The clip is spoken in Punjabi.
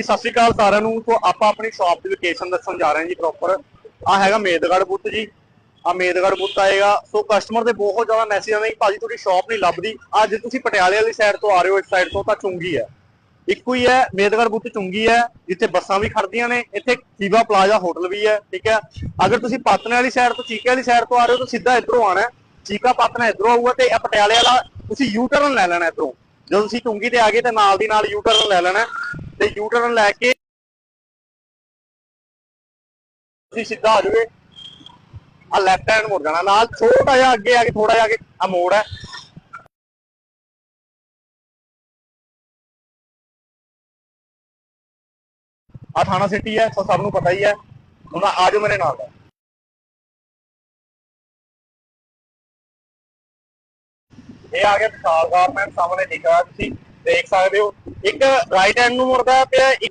ਜੀ, ਸਤਿ ਸ਼੍ਰੀ ਅਕਾਲ ਸਾਰਿਆਂ ਨੂੰ। ਸੋ ਆਪਾਂ ਆਪਣੀ ਸ਼ਾਪ ਦੀ ਲੋਕੇਸ਼ਨ ਦੱਸਣ ਜਾ ਰਹੇ ਹਾਂ ਜੀ ਪ੍ਰੋਪਰ ਆ ਹੈਗਾ ਮੇਦਗੜ ਬੁੱਤ ਜੀ। ਆ ਮੇਦਗੜ ਬੁੱਤ ਆਏਗਾ। ਸੋ ਕਸਟਮਰ ਦੇ ਬਹੁਤ ਜ਼ਿਆਦਾ ਮੈਸੇਜ ਆਉਂਦੇ ਕਿ ਭਾਜੀ ਤੁਹਾਡੀ ਸ਼ਾਪ ਨਹੀਂ ਲੱਭਦੀ। ਅੱਜ ਤੁਸੀਂ ਪਟਿਆਲੇ ਵਾਲੀ ਸਾਈਡ ਤੋਂ ਆ ਰਹੇ ਹੋ, ਇਸ ਸਾਈਡ ਤੋਂ ਤਾਂ ਚੁੰਗੀ ਹੈ। ਇੱਕੋ ਹੀ ਹੈ ਮੇਦਗੜ ਬੁੱਤ ਚੁੰਗੀ ਹੈ, ਜਿੱਥੇ ਬੱਸਾਂ ਵੀ ਖੜਦੀਆਂ ਨੇ, ਇੱਥੇ ਖੀਵਾ ਪਲਾਜ਼ਾ ਹੋਟਲ ਵੀ ਹੈ, ਠੀਕ ਹੈ। ਅਗਰ ਤੁਸੀਂ ਪਾਤਨੇ ਵਾਲੀ ਸਾਈਡ ਤੋਂ ਚੀਕੇ ਵਾਲੀ ਸਾਈਡ ਤੋਂ ਆ ਰਹੇ ਹੋ, ਤਾਂ ਸਿੱਧਾ ਇੱਧਰੋਂ ਆਣਾ ਚੀਕਾ ਪਾਤਨਾ ਇੱਧਰੋਂ ਆਊਗਾ ਤੇ ਇਹ ਪਟਿਆਲੇ ਵਾਲਾ, ਤੁਸੀਂ ਯੂ ਟਰਨ ਲੈ ਲੈਣਾ ਇੱਧਰੋਂ। ਜਦੋਂ ਤੁਸੀਂ ਚੁੰਗੀ ਤੇ ਆ ਗਏ ਤੇ ਨਾਲ ਦੀ ਨਾਲ ਯੂ ਟਰਨ ਲੈ ਲੈਣਾ ਤੇ ਯੂ ਟਰਨ ਲੈ ਕੇ ਤੁਸੀਂ ਸਿੱਧਾ ਆ ਜਾਓਗੇ। ਆ ਲੈਫਟ ਹੈਂਡ ਮੁੜ ਜਾਣਾ ਨਾਲ, ਛੋਟਾ ਜਿਹਾ ਅੱਗੇ ਆ ਕੇ ਥੋੜਾ ਜਿਹਾ ਅੱਗੇ ਆ ਮੋੜ ਹੈ। ਆ ਥਾਣਾ ਸਿਟੀ ਹੈ, ਸੋ ਸਭ ਨੂੰ ਪਤਾ ਹੀ ਹੈ। ਹੁਣ ਆ ਜਾਓ ਮੇਰੇ ਨਾਲ। ਇਹ ਆ ਗਿਆ ਵਿਸ਼ਾਲ ਗਾਰਮੈਂਟ ਸਾਹਮਣੇ ਦਿਖ ਰਿਹਾ ਤੁਸੀਂ ਦੇਖ ਸਕਦੇ ਹੋ। ਇੱਕ ਰਾਈਟ ਹੈਂਡ ਨੂੰ ਮੁੜਦਾ ਹੈ ਤੇ ਇੱਕ